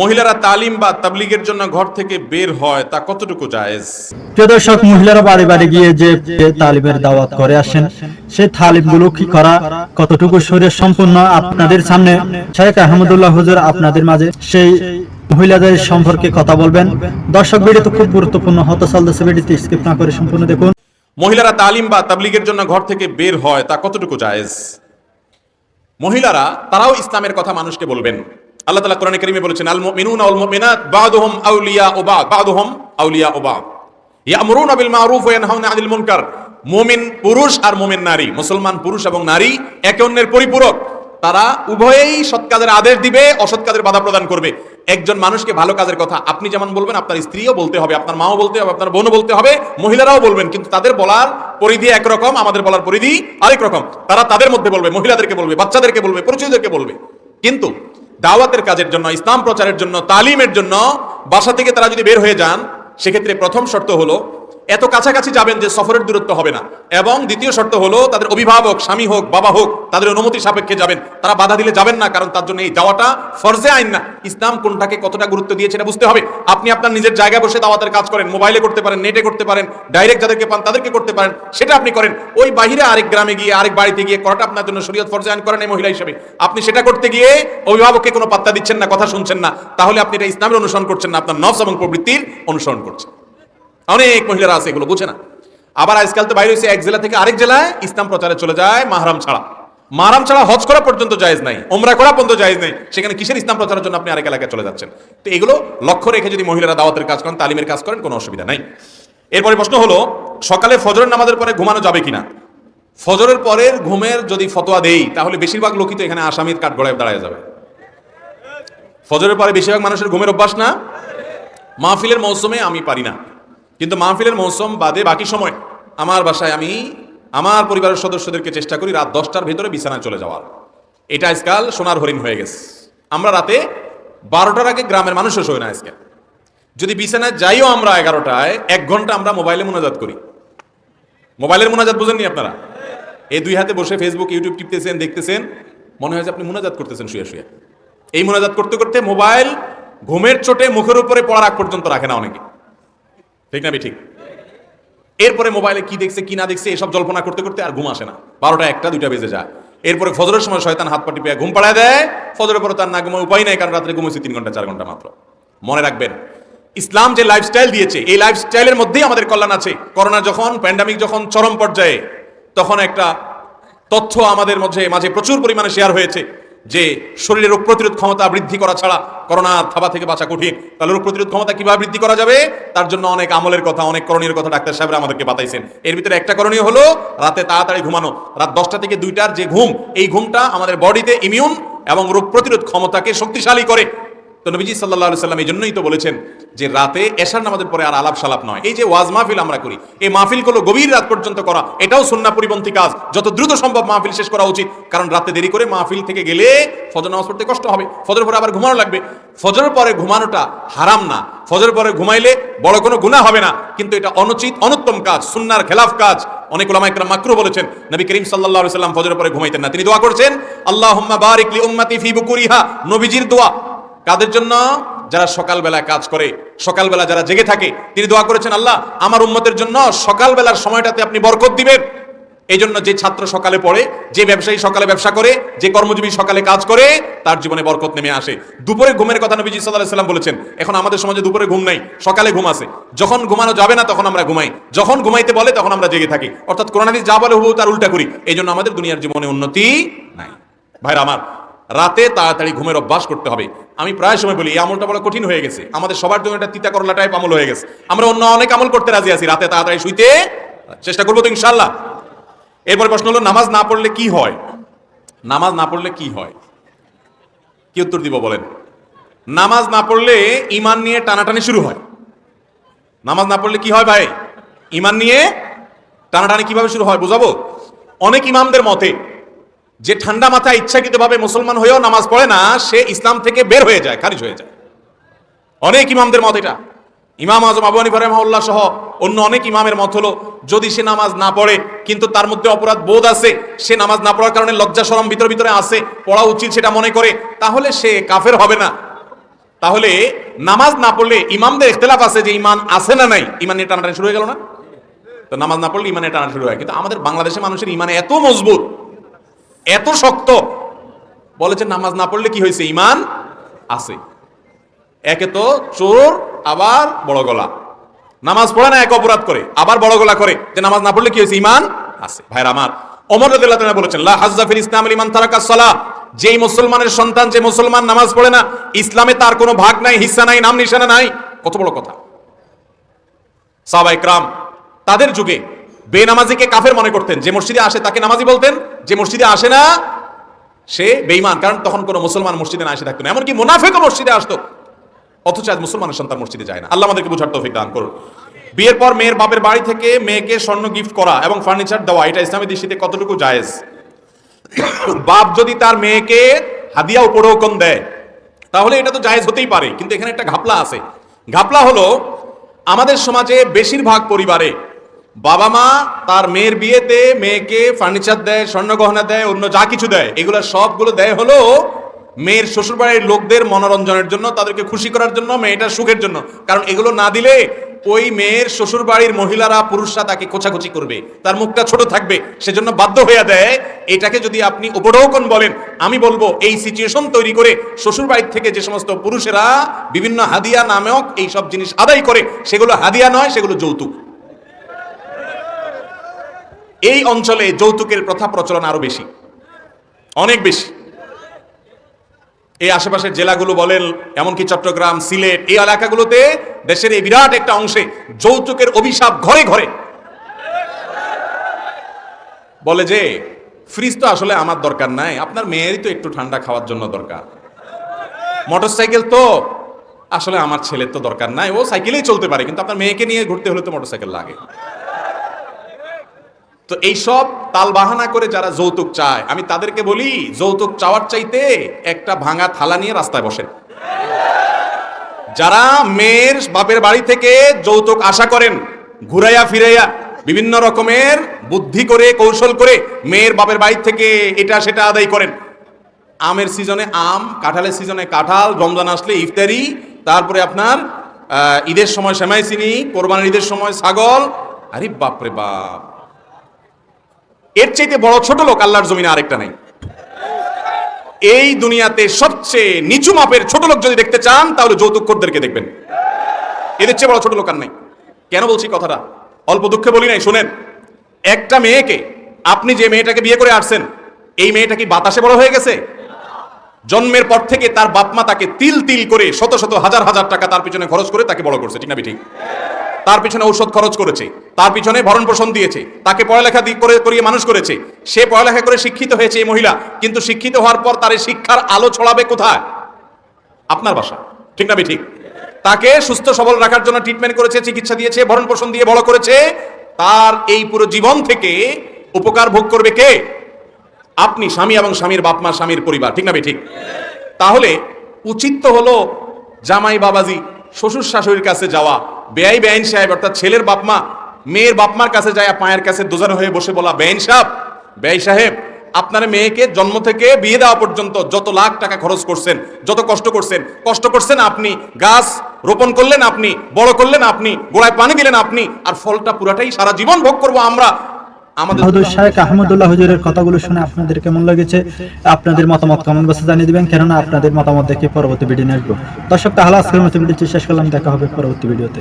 মহিলারা তালিম বা তাবলিগের জন্য ঘর থেকে বের হয় তা কতটুকু জায়েজ? প্রিয় দর্শক মহিলারা বাড়ি বাড়ি গিয়ে যে তালিমের দাওয়াত করে আসেন সেই তালিমগুলো কি করা কতটুকু শরীর সম্পূর্ণ আপনাদের সামনে? শেখ আহমদুল্লাহ হুজুর আপনাদের মাঝে সেই মহিলাদের সম্পর্কে কথা বলবেন। দর্শক ভিডিও তো খুব গুরুত্বপূর্ণ হতে চলতেছে ভিডিওতে স্কিপ না করে সম্পূর্ণ দেখুন। মহিলারা তালিম বা তাবলিগের জন্য ঘর থেকে বের হয় তা কতটুকু জায়েজ? মহিলারা তারাও ইসলামের কথা মানুষকে বলবেন। আল্লাহ তাআলা কোরআনে কারিমে বলেছেন, আল মুমিনুনা ওয়াল মুমিনাত বাদুহুম আউলিয়া ও বাদ। বাদুহুম আউলিয়া ও বাদ। ইয়ামুরুনা বিল মারুফ ওয়া ইয়ানহাউনা আনিল মুনকার। মুমিন পুরুষ আর মুমিন নারী, মুসলমান পুরুষ এবং নারী একে অন্যের পরিপূরক। তারা উভয়েই সৎ কাজের আদেশ দিবে, অসৎ কাজের বাধা প্রদান করবে। একজন মানুষকে ভালো কাজের কথা আপনি যেমন বলবেন, আপনার স্ত্রীও বলতে হবে, আপনার মাও বলতে হবে, আপনার বোনও বলতে হবে, মহিলারাও বলবেন, কিন্তু তাদের বলার পরিধি একরকম, আমাদের বলার পরিধি আরেক রকম। তারা তাদের মধ্যে বলবে, মহিলাদেরকে বলবে, বাচ্চাদেরকে বলবে পরিচয়দেরকে বলবে। কিন্তু দাওয়াতের কাজের জন্য, ইসলাম প্রচারের জন্য, তালিমের জন্য বাসা থেকে তারা যদি বের হয়ে যান, সেক্ষেত্রে প্রথম শর্ত হলো এত কাছাকাছি যাবেন যে সফরের দূরত্ব হবে না। এবং দ্বিতীয় শর্ত হলো, তাদের অভিভাবক, স্বামী হোক, বাবা হোক, তাদের অনুমতি সাপেক্ষে যাবেন। তারা বাধা দিলে যাবেন না, কারণ তার জন্য এই যাওয়াটা ফরজে আইন না। ইসলাম কোনটাকে কতটা গুরুত্ব দিয়েছে এটা বুঝতে হবে। আপনি আপনার নিজের জায়গায় বসে দাওয়াতের কাজ করেন, মোবাইলে করতে পারেন, নেটে করতে পারেন, ডাইরেক্ট যাদেরকে পান তাদেরকে করতে পারেন, সেটা আপনি করেন। ওই বাহিরে আরেক গ্রামে গিয়ে, আরেক বাড়িতে গিয়ে করাটা আপনার জন্য শরীয়ত ফরজে আইন করেন এই মহিলা হিসেবে। আপনি সেটা করতে গিয়ে অভিভাবককে কোনো পাত্তা দিচ্ছেন না, কথা শুনছেন না। তাহলে আপনি এটা ইসলামের অনুসরণ করছেন না, আপনার নফস এবং প্রবৃত্তির অনুসরণ করছেন। অনেক মহিলারা আছে এগুলো, বুঝে না। আবার আজকাল তো বাইরে হয়েছে এক জেলা থেকে আরেক জেলায় ইসলাম প্রচারে চলে যায় মাহরাম ছাড়া। মাহরাম ছাড়া হজ করা পর্যন্ত জায়েজ নাই ওমরা করা পর্যন্ত জায়েজ নাই। সেখানে কিসের ইসলাম প্রচারের জন্য আপনি আরেক এলাকায় চলে যাচ্ছেন? তো এগুলো লক্ষ্য রেখে যদি মহিলারা দাওয়াতের কাজ করেন, তালিমের কাজ করেন, কোনো অসুবিধা নাই। এরপরে প্রশ্ন হলো, সকালে ফজরের নামাজের পরে ঘুমানো যাবে কিনা? ফজরের পরের ঘুমের যদি ফতোয়া দেই, তাহলে বেশিরভাগ লোকই তো এখানে আসামির কাঠ গড়ায় দাঁড়ায় যাবে। ফজরের পরে বেশিরভাগ মানুষের ঘুমের অভ্যাস না? মাহফিলের মৌসুমে আমি পারি না। কিন্তু মাহফিলের মৌসুম বাদে বাকি সময় আমার বাসায় আমি আমার পরিবারের সদস্যদেরকে চেষ্টা করি রাত দশটার ভেতরে বিছানায় চলে যাওয়ার। এটা আজকাল সোনার হরিণ হয়ে গেছে। আমরা রাতে বারোটার আগে গ্রামের মানুষও শোয় না আজকে। যদি বিছানায় যাইও আমরা এগারোটায়, এক ঘণ্টা আমরা মোবাইলে মোনাজাত করি। মোবাইলের মোনাজাত বুঝেননি আপনারা? এই দুই হাতে বসে ফেসবুক ইউটিউব টিপতেছেন, দেখতেছেন, মনে হয় যে আপনি মোনাজাত করতেছেন শুয়ে শুয়ে। এই মোনাজাত করতে করতে মোবাইল ঘুমের চোটে মুখের উপরে পড়ার আগ পর্যন্ত রাখে না অনেকে। ঠিক না ঠিক এরপরে মোবাইলে কি দেখছে, কি না দেখছে, এসব জল্পনা করতে করতে আর ঘুম আসে না। বারোটা একটা, দুইটা বেজে যায়। এরপরে ফজরের সময় শয়তান হাত পাটি পেয়ে ঘুম পাড়ায় দেয়। ফজরের পরে তার না ঘুমে উপায় নাই, কারণ রাত্রে ঘুমেছে তিন ঘণ্টা, চার ঘণ্টা মাত্র। মনে রাখবেন, ইসলাম যে লাইফস্টাইল দিয়েছে, এই লাইফস্টাইলের মধ্যেই আমাদের কল্যাণ আছে। করোনা যখন প্যান্ডামিক যখন চরম পর্যায়ে, তখন একটা তথ্য আমাদের মধ্যে, মাঝে প্রচুর পরিমাণে শেয়ার হয়েছে। যে শরীরের রোগ প্রতিরোধ ক্ষমতা বৃদ্ধি করা ছাড়া করোনা থাবা থেকে বাঁচা কঠিন, তাহলে রোগ প্রতিরোধ ক্ষমতা কীভাবে বৃদ্ধি করা যাবে? তার জন্য অনেক আমলের কথা, অনেক করণীয় কথা ডাক্তার সাহেবরা আমাদেরকে বাতাইছেন। এর ভিতরে একটা করণীয় হলো, রাতে তাড়াতাড়ি ঘুমানো। রাত দশটা থেকে দুইটার যে ঘুম, এই ঘুমটা আমাদের বডিতে ইমিউন এবং রোগ প্রতিরোধ ক্ষমতাকে শক্তিশালী করে। তো নবীজি সাল্লাহ সাল্লাম এই জন্যই তো বলেছেন যে রাতে এশার নামাজের পরে আর আলাপ সালাপ নয়। এই যে ওয়াজ মাহফিল আমরা করি, এই মাহফিলগুলো গভীর রাত পর্যন্ত করা, এটাও সন্না পরিপন্থী কাজ। যত দ্রুত সম্ভব মাহফিল শেষ করা উচিত, কারণ রাতে দেরি করে মাহফিল থেকে গেলে ফজর নামাজ পড়তে কষ্ট হবে। ফজর পরে আবার ঘুমানো লাগবে। ফজরের পরে ঘুমানোটা হারাম না। ফজর পরে ঘুমাইলে বড় কোনো গুনাহ হবে না। কিন্তু এটা অনুচিত, অনুত্তম কাজ সুন্নার খেলাফ কাজ। অনেক ওলামা একরাম মাকরু বলেছেন, নবী করিম আলাইহি সাল্লাম ফজরের পরে ঘুমাইতেন না। তিনি দোয়া করছেন, আল্লাহুম্মা বারিক লি উম্মতি ফি বুকুরিহা। নবীজির দোয়া কাদের জন্য? যারা সকালবেলা কাজ করে, সকালবেলা যারা জেগে থাকে, তিনি দোয়া করেছেন, আল্লাহ, আমার উম্মতের জন্য সকালবেলার সময়টাতে আপনি বরকত দিবেন। এই জন্য যে ছাত্র সকালে পড়ে, যে ব্যবসায়ী সকালে ব্যবসা করে, যে কর্মজীবী সকালে কাজ করে, তার জীবনে বরকত নেমে আসে। দুপুরে ঘুমের কথা নবীজি সাল্লাহ সাল্লাম বলেছেন, এখন আমাদের সমাজে দুপুরে ঘুম নাই, সকালে ঘুম আছে। যখন ঘুমানো যাবে না, তখন আমরা ঘুমাই। যখন ঘুমাইতে বলে, তখন আমরা জেগে থাকি। অর্থাৎ করোনাদি যা বলে, হুবহু তার উল্টা করি। এই জন্য আমাদের দুনিয়ার জীবনে উন্নতি নাই। ভাইরা আমার রাতে তাড়াতাড়ি ঘুমের অভ্যাস করতে হবে। আমি প্রায় সময় বলি, এই আমলটা বড় কঠিন হয়ে গেছে। আমাদের সবার জন্য একটা তিতা করলা টাইপ আমল হয়ে গেছে। আমরা অন্য অনেক আমল করতে রাজি আছি। রাতে তাড়াতাড়ি শুইতে চেষ্টা করব তো ইনশাল্লাহ এরপর প্রশ্ন হলো, নামাজ না পড়লে কি হয়? নামাজ না পড়লে কি হয়? কি উত্তর দিব বলেন? নামাজ না পড়লে ইমান নিয়ে টানাটানি শুরু হয়। নামাজ না পড়লে কি হয় ভাই? ইমান নিয়ে টানাটানি কীভাবে শুরু হয় বুঝাবো? অনেক ইমামদের মতে যে ঠান্ডা মাথায় ইচ্ছাকৃতভাবে মুসলমান হয়েও নামাজ পড়ে না, সে ইসলাম থেকে বের হয়ে যায়, খারিজ হয়ে যায়। অনেক ইমামদের মত এটা। ইমাম আজম আবু হানিফা সহ অন্য অনেক ইমামের মত হলো, যদি সে নামাজ না পড়ে, কিন্তু তার মধ্যে অপরাধ বোধ আছে, সে নামাজ না পড়ার কারণে লজ্জা শরম ভিতরে ভিতরে আছে, পড়া উচিত সেটা মনে করে, তাহলে সে কাফের হবে না। তাহলে নামাজ না পড়লে ইমামদের ইখতলাফ আছে যে ইমান আছে না নাই, ইমান নিয়ে টানাটানি শুরু হয়ে গেল না? তো নামাজ না পড়লে ইমানে টানা শুরু হয়। কিন্তু আমাদের বাংলাদেশের মানুষের ইমান এত মজবুত এত শক্ত। বলেছে, নামাজ না পড়লে কি হয়েছে? ইমান আছে। একে তো চোর, আবার বড় গলা। নামাজ পড়ে না, এক অপরাধ করে, আবার বড় গলা করে। যে নামাজ না পড়লে কি হয়েছে? ইমান আছে। ভাইরা আমার অমর রাদিয়াল্লাহু তাআলা বলেছেন, লা হাজ্জা ফিল ইসলাম লিমান তারাকা সালাহ। যেই মুসলমানের সন্তান, যে মুসলমান নামাজ পড়ে না, ইসলামে তার কোনো ভাগ নাই হিস্সা নাই, নাম নিশানা নাই। কত বড় কথা। সাহাবা ইকরাম তাদের যুগে বেনামাজিকে কাফের মনে করতেন। যে মসজিদে আসে তাকে নামাজি বলতেন। যে মসজিদে আসে না, সে বেঈমান। কারণ তখন কোনো মুসলমান মসজিদে না এসে থাকতো না। এমনকি মুনাফেকও মসজিদে আসতো। অথচ আজ মুসলমানের সন্তান মসজিদে যায় না। আল্লাহ আমাদেরকে বুঝার তৌফিক দান করুন। বিয়ের পর মেয়ের বাপের বাড়ি থেকে মেয়েকে স্বর্ণ গিফট করা এবং ফার্নিচার দেওয়া, এটা ইসলামী দৃষ্টিতে কতটুকু জায়েজ? বাপ যদি তার মেয়েকে হাদিয়া উপঢৌকন দেয়, তাহলে এটা তো জায়েজ হতেই পারে। কিন্তু এখানে একটা ঘাপলা আছে। ঘাপলা হলো, আমাদের সমাজে বেশিরভাগ পরিবারে বাবা মা তার মেয়ের বিয়েতে মেয়েকে ফার্নিচার দেয় স্বর্ণ গহনা দেয়, অন্য যা কিছু দেয়, এগুলো সবগুলো দেয় হলো মেয়ের শ্বশুরবাড়ির লোকদের মনোরঞ্জনের জন্য, তাদেরকে খুশি করার জন্য, মেয়েটার সুখের জন্য। কারণ এগুলো না দিলে ওই মেয়ের শ্বশুরবাড়ির মহিলারা, পুরুষরা তাকে কোচাকুচি করবে। তার মুখটা ছোট থাকবে, সেজন্য বাধ্য হইয়া দেয়। এটাকে যদি আপনি উপঢৌকন বলেন, আমি বলব, এই সিচুয়েশন তৈরি করে শ্বশুরবাড়ির থেকে যে সমস্ত পুরুষেরা বিভিন্ন হাদিয়া নামক এই সব জিনিস আদায় করে, সেগুলো হাদিয়া নয়, সেগুলো যৌতুক। এই অঞ্চলে যৌতুকের প্রথা প্রচলন আরও বেশি, অনেক বেশি। এই আশেপাশের জেলাগুলো বলেন, এমনকি চট্টগ্রাম, সিলেট, এই এলাকাগুলোতে দেশের এই বিরাট একটা অংশে যৌতুকের অভিশাপ ঘরে ঘরে। বলে যে, ফ্রিজ তো আসলে আমার দরকার নাই, আপনার মেয়েরই তো একটু ঠান্ডা খাওয়ার জন্য দরকার। মোটরসাইকেল তো আসলে আমার ছেলের তো দরকার নাই, ও সাইকেলেই চলতে পারে, কিন্তু আপনার মেয়েকে নিয়ে ঘুরতে হলে তো মোটরসাইকেল লাগে। তো এইসব তাল বাহানা করে যারা যৌতুক চায়, আমি তাদেরকে বলি, যৌতুক চাওয়ার চাইতে একটা ভাঙা থালা নিয়ে রাস্তায় বসেন। যারা মেয়ের বাপের বাড়ি থেকে যৌতুক আশা করেন, ঘুরাইয়া ফিরাইয়া বিভিন্ন রকমের বুদ্ধি করে, কৌশল করে মেয়ের বাপের বাড়ি থেকে এটা সেটা আদায় করেন। আমের সিজনে আম, কাঁঠালের সিজনে কাঁঠাল, রমজান আসলে ইফতারি, তারপরে আপনার ঈদের সময় সেমাই চিনি কোরবানির ঈদের সময় ছাগল। আরে বাপরে বাপ। এর চাইতে বড় ছোট লোক আল্লাহর জমিনে আরেকটা নাই। এই দুনিয়াতে সবচেয়ে নিচু মাপের ছোট লোক যদি দেখতে চান, তাহলে যৌতুক যৌতুকদেরকে দেখবেন। এদের চেয়ে বড় ছোট লোক আর নাই। কেন বলছি কথাটা? অল্প দুঃখে বলি নাই, শোনেন। একটা মেয়েকে আপনি যে মেয়েটাকে বিয়ে করে আসছেন, এই মেয়েটা কি বাতাসে বড় হয়ে গেছে? জন্মের পর থেকে তার বাপমা তাকে তিল তিল করে শত শত হাজার হাজার টাকা তার পিছনে খরচ করে তাকে বড় করছে, ঠিক না ঠিক তার পিছনে ঔষধ খরচ করেছে। তার পিছনে ভরণ পোষণ দিয়েছে। তাকে পড়ালেখা করে করিয়ে মানুষ করেছে। সে পড়ালেখা করে শিক্ষিত হয়েছে এই মহিলা, কিন্তু শিক্ষিত হওয়ার পর তার এই শিক্ষার আলো ছড়াবে কোথায়? আপনার বাসা। ঠিক না ঠিক? তাকে সুস্থ, সবল রাখার জন্য ট্রিটমেন্ট করেছে, চিকিৎসা দিয়েছে, ভরণ পোষণ দিয়ে বড় করেছে। তার এই পুরো জীবন থেকে উপকার ভোগ করবে কে? আপনি স্বামী এবং স্বামীর বাপমা স্বামীর পরিবার। ঠিক না ঠিক? তাহলে উচিত তো হলো জামাই বাবাজি, শ্বশুর শাশুড়ির কাছে যাওয়া। বেআই বেআইন সাহেব, অর্থাৎ ছেলের বাপমা মেয়ের বাপমার কাছে যায় পায়ের কাছে দোজার হয়ে বসে বলা বেআইন সাহেব বেআই সাহেব আপনার মেয়েকে জন্ম থেকে বিয়ে দেওয়া পর্যন্ত যত লাখ টাকা খরচ করছেন যত কষ্ট করছেন কষ্ট করছেন আপনি গাছ রোপণ করলেন আপনি বড় করলেন আপনি গোড়ায় পানি দিলেন আপনি আর ফলটা পুরাটাই সারা জীবন ভোগ করব আমরা আমাদের শেখ আহমদুল্লাহ হুজুরের কথাগুলো শুনে আপনাদের কেমন লেগেছে? আপনাদের মতামত কমেন্ট বক্সে জানিয়ে দিবেন কেননা আপনাদের মতামত দেখে পরবর্তী ভিডিও নিয়ে আসব। দর্শক তাহলে আজকের মতো ভিডিওটি শেষ করলাম দেখা হবে পরবর্তী ভিডিওতে